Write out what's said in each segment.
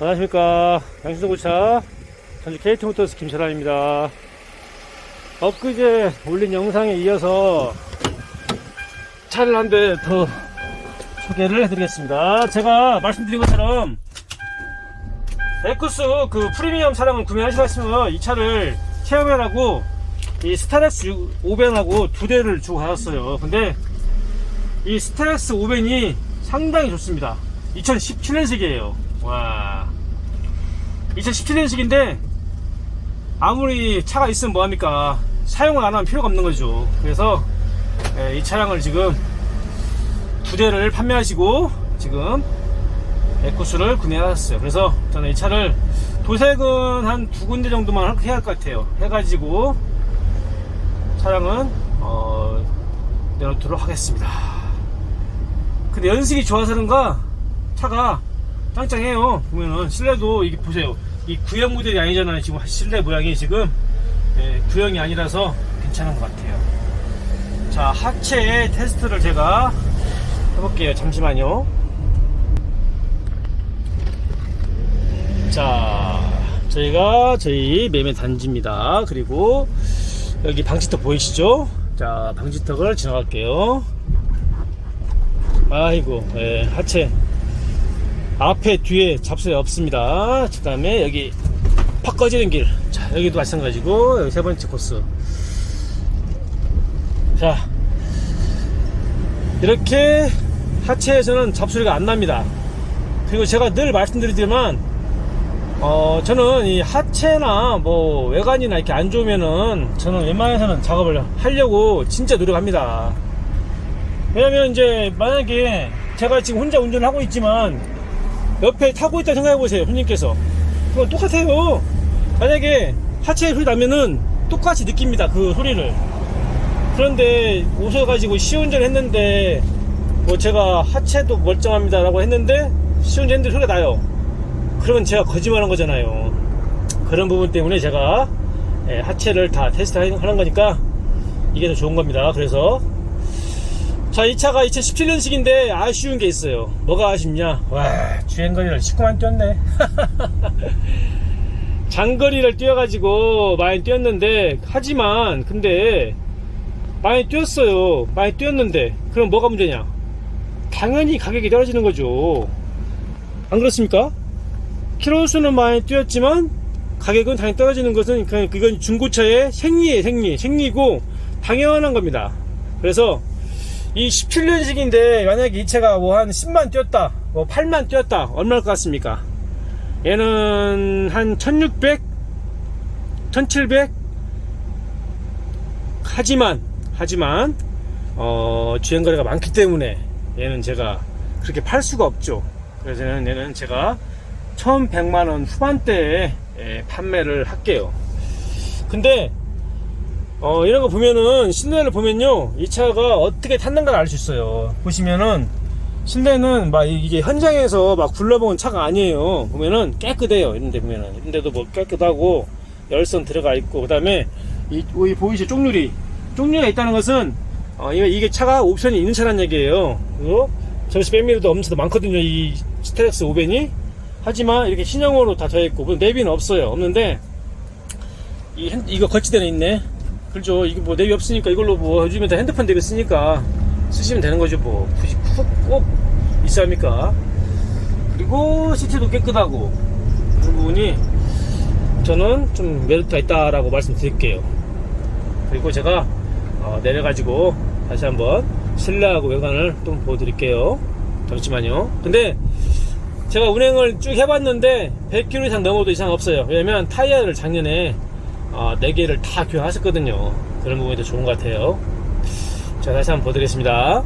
안녕하십니까. 양신도고차 전주 KT모터스 김철환입니다. 엊그제 올린 영상에 이어서 차를 한 대 더 소개를 해드리겠습니다. 제가 말씀드린 것처럼 에쿠스 그 프리미엄 차량을 구매하시다 했으면 이 차를 체험해라고 이 스타렉스 5벤하고 두 대를 주고 가셨어요. 근데 이 스타렉스 5벤이 상당히 좋습니다. 2017년식이에요 와. 2017년식인데 아무리 차가 있으면 뭐합니까? 사용을 안 하면 필요가 없는 거죠. 그래서 예, 이 차량을 지금 두 대를 판매하시고 지금 에쿠스를 구매하셨어요. 그래서 저는 이 차를 도색은 한 두 군데 정도만 해야 할 것 같아요. 해가지고 차량은 어, 내놓도록 하겠습니다. 근데 연식이 좋아서 그런가? 차가 짱짱해요. 보면은 실내도 이게 보세요. 이 구형 모델이 아니잖아요. 지금 실내 모양이 지금. 예, 구형이 아니라서 괜찮은 것 같아요. 자 하체 테스트를 제가 해볼게요. 잠시만요. 자 저희가 저희 매매 단지입니다. 그리고 여기 방지턱 보이시죠? 자 방지턱을 지나갈게요. 아이고 예, 하체 앞에 뒤에 잡소에 없습니다. 그 다음에 여기 팍 꺼지는 길. 자, 여기도 마찬가지고 여기 세 번째 코스. 자 이렇게 하체에서는 잡소리가 안 납니다. 그리고 제가 늘 말씀드리지만 어 저는 이 하체나 뭐 외관이나 이렇게 안 좋으면은 저는 웬만해서는 작업을 하려고 진짜 노력합니다. 왜냐면 이제 만약에 제가 지금 혼자 운전을 하고 있지만 옆에 타고 있다 생각해 보세요 손님께서. 그건 똑같아요. 만약에 하체 소리 나면은 똑같이 느낍니다 그 소리를. 그런데 오셔가지고 시운전 했는데 뭐 제가 하체도 멀쩡합니다 라고 했는데 시운전 했는데 소리가 나요. 그러면 제가 거짓말한 거잖아요. 그런 부분 때문에 제가 예, 하체를 다 테스트 하는 거니까 이게 더 좋은 겁니다. 그래서 자, 이 차가 2017년식인데 아쉬운 게 있어요. 뭐가 아쉽냐? 와, 주행거리를 19만 뛰었네. 장거리를 뛰어가지고 많이 뛰었는데, 하지만, 근데, 많이 뛰었어요. 많이 뛰었는데, 그럼 뭐가 문제냐? 당연히 가격이 떨어지는 거죠. 안 그렇습니까? 키로수는 많이 뛰었지만, 가격은 당연히 떨어지는 것은, 그건 중고차의 생리에 생리, 생리고, 당연한 겁니다. 그래서, 이 17년식인데 만약에 이 차가 뭐 한 10만 뛰었다 뭐 8만 뛰었다 얼마일 것 같습니까? 얘는 한 1600 1700 하지만 하지만 어 주행거리가 많기 때문에 얘는 제가 그렇게 팔 수가 없죠. 그래서 얘는 제가 1100만원 후반대에 예, 판매를 할게요. 근데 어, 이런 거 보면은, 실내를 보면요, 이 차가 어떻게 탔는가를 알 수 있어요. 보시면은, 실내는 막 이게 현장에서 막 굴러본 차가 아니에요. 보면은 깨끗해요. 이런데 보면은. 이런데도 뭐 깨끗하고, 열선 들어가 있고, 그 다음에, 이, 이 보이시죠? 쪽누리. 쪽누리가 있다는 것은, 어, 이게, 차가 옵션이 있는 차란 얘기예요. 그리고, 전시 백미러도 엄청 많거든요. 이 스테렉스 5벤이. 하지만, 이렇게 신형으로 다 되어있고, 내비는 없어요. 없는데, 이, 핸- 이거 거치대는 있네. 그렇죠. 이게 뭐 내비 없으니까 이걸로 뭐 요즘에 다 핸드폰 대비 쓰니까 쓰시면 되는 거죠. 뭐 굳이 꼭, 꼭 있어야 합니까? 그리고 시트도 깨끗하고 그런 부분이 저는 좀 메리트가 있다라고 말씀드릴게요. 그리고 제가 어, 내려가지고 다시 한번 실내하고 외관을 좀 보여드릴게요. 잠시만요. 근데 제가 운행을 쭉 해봤는데 100km 이상 넘어도 이상 없어요. 왜냐면 타이어를 작년에 어, 4개를 다 교환했었거든요. 그런 부분이 더 좋은 것 같아요. 자, 다시 한번 보여드리겠습니다.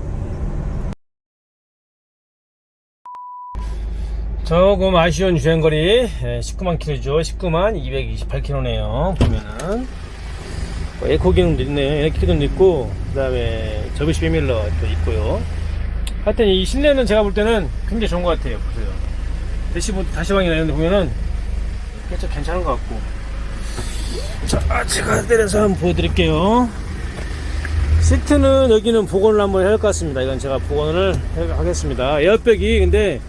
조금 아쉬운 주행거리 19만 킬로죠. 19만 228킬로네요. 보면은 뭐 에코 기능도 있네요. 에코 기능도 있고 그 다음에 접이식 베밀러도 있고요. 하여튼 이 실내는 제가 볼 때는 굉장히 좋은 것 같아요. 보세요. 대시보드 다시방이나 이런 데 보면은 괜찮은 것 같고 자, 제가 내려서 한번 보여드릴게요. 시트는 여기는 복원을 한번 해야 할 것 같습니다. 이건 제가 복원을 해- 하겠습니다. 에어백이 근데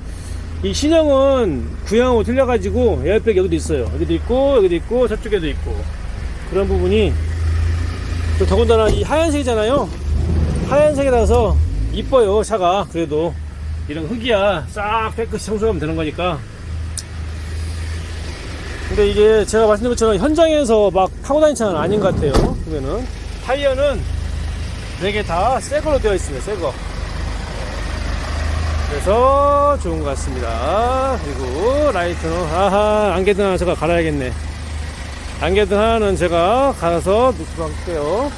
이 신형은 구형하고 틀려가지고 에어백 여기도 있어요. 여기도 있고 여기도 있고 저쪽에도 있고 그런 부분이 또 더군다나 이 하얀색이잖아요. 하얀색이라서 이뻐요 차가 그래도 이런 흙이야 싹 깨끗이 청소하면 되는 거니까 근데 이게 제가 말씀드린 것처럼 현장에서 막 타고 다니는 차는 아닌 것 같아요 보면은 타이어는 4개 다 새 걸로 되어 있습니다 새 거. 그래서 좋은 것 같습니다. 그리고 라이트는 아하 안개등 하나 제가 갈아야겠네. 안개등 하나는 제가 갈아서 놓도록 할게요.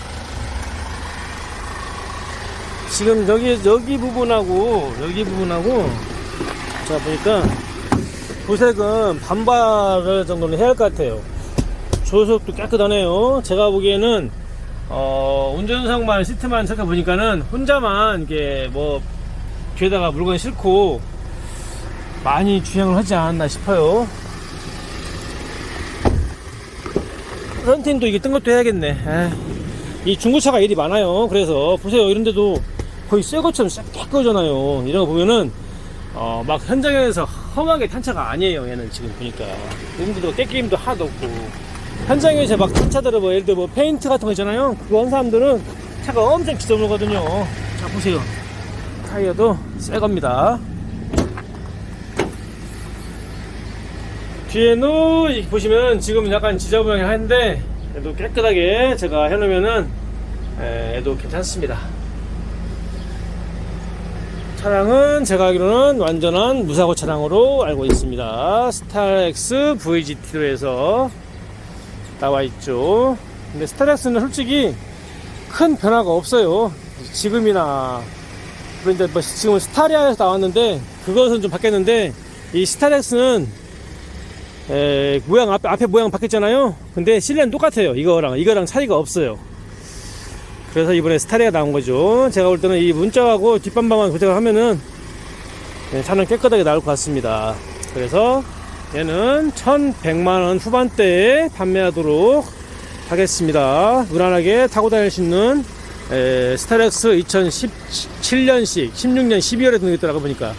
지금 여기 여기 부분하고 여기 부분하고 자 보니까 도색은 반발 정도는 해야 할 것 같아요. 조석도 깨끗하네요. 제가 보기에는 어, 운전석만 시트만 잠깐 보니까는 혼자만 이게 뭐 뒤에다가 물건 싣고 많이 주행을 하지 않았나 싶어요. 런팅도 이게 뜬 것도 해야겠네. 에이. 이 중고차가 일이 많아요. 그래서 보세요. 이런데도 거의 새 것처럼 싹 깨끗하잖아요. 이런 거 보면은 어, 막 현장에서 험하게 탄 차가 아니에요. 얘는 지금 보니까 음도 깨끼임도 하나도 없고 현장에서 막탄 차들은 뭐 예를 들어 뭐 페인트 같은 거 있잖아요. 그거 한 사람들은 차가 엄청 지저분하거든요. 자 보세요. 타이어도 새 겁니다. 뒤에는 이 보시면 지금 약간 지저분하긴 한데 그래도 깨끗하게 제가 해놓으면은 에, 얘도 괜찮습니다. 차량은 제가 알기로는 완전한 무사고 차량으로 알고 있습니다. 스타렉스 VGT로 해서 나와 있죠. 근데 스타렉스는 솔직히 큰 변화가 없어요. 지금이나 그런데 뭐 지금 스타리아에서 나왔는데 그것은 좀 바뀌었는데 이 스타렉스는 에, 모양 앞에, 앞에 모양 바뀌었잖아요. 근데 실내는 똑같아요. 이거랑 이거랑 차이가 없어요. 그래서 이번에 스타리가 나온 거죠. 제가 볼 때는 이 문짝하고 뒷반방만 도색을 하면은 네, 차는 깨끗하게 나올 것 같습니다. 그래서 얘는 1100만원 후반대에 판매하도록 하겠습니다. 무난하게 타고 다닐 수 있는 에, 스타렉스 2017년식 16년 12월에 등록했더라고 보니까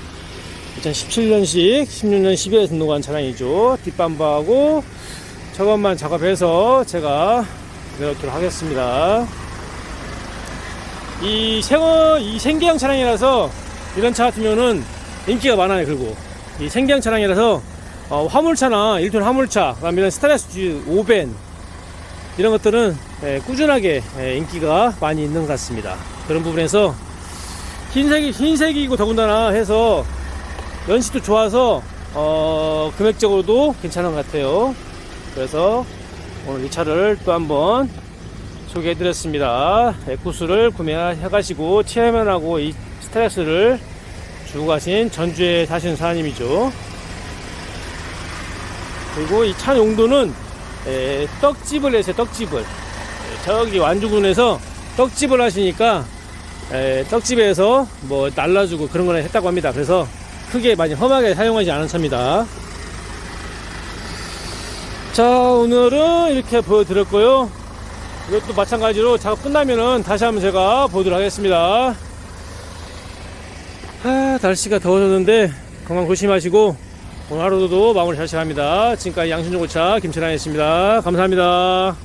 2017년식 16년 12월에 등록한 차량이죠. 뒷반바하고 저것만 작업해서 제가 내놓도록 하겠습니다. 이 생어 이 생계형 차량이라서 이런 차 같으면은 인기가 많아요. 그리고 이 생계형 차량이라서 어, 화물차나 1톤 화물차, 그다음에 이런 스타렉스 5벤 이런 것들은 예, 꾸준하게 예, 인기가 많이 있는 것 같습니다. 그런 부분에서 흰색이 흰색이고 더군다나 해서 연식도 좋아서 어, 금액적으로도 괜찮은 것 같아요. 그래서 오늘 이 차를 또 한번 소개해드렸습니다. 에쿠스를 구매해가시고 체험하고 이 스트레스를 주고 가신 전주에 사시는 사장님이죠. 그리고 이 차 용도는 에, 떡집을 해서 떡집을 에, 저기 완주군에서 떡집을 하시니까 에, 떡집에서 뭐 날라주고 그런 거를 했다고 합니다. 그래서 크게 많이 험하게 사용하지 않은 차입니다. 자 오늘은 이렇게 보여드렸고요. 이것도 마찬가지로 작업 끝나면은 다시 한번 제가 보도록 하겠습니다. 아, 날씨가 더워졌는데 건강 조심하시고 오늘 하루도 마무리 잘 시작합니다. 지금까지 양신중고차 김철환이었습니다. 감사합니다.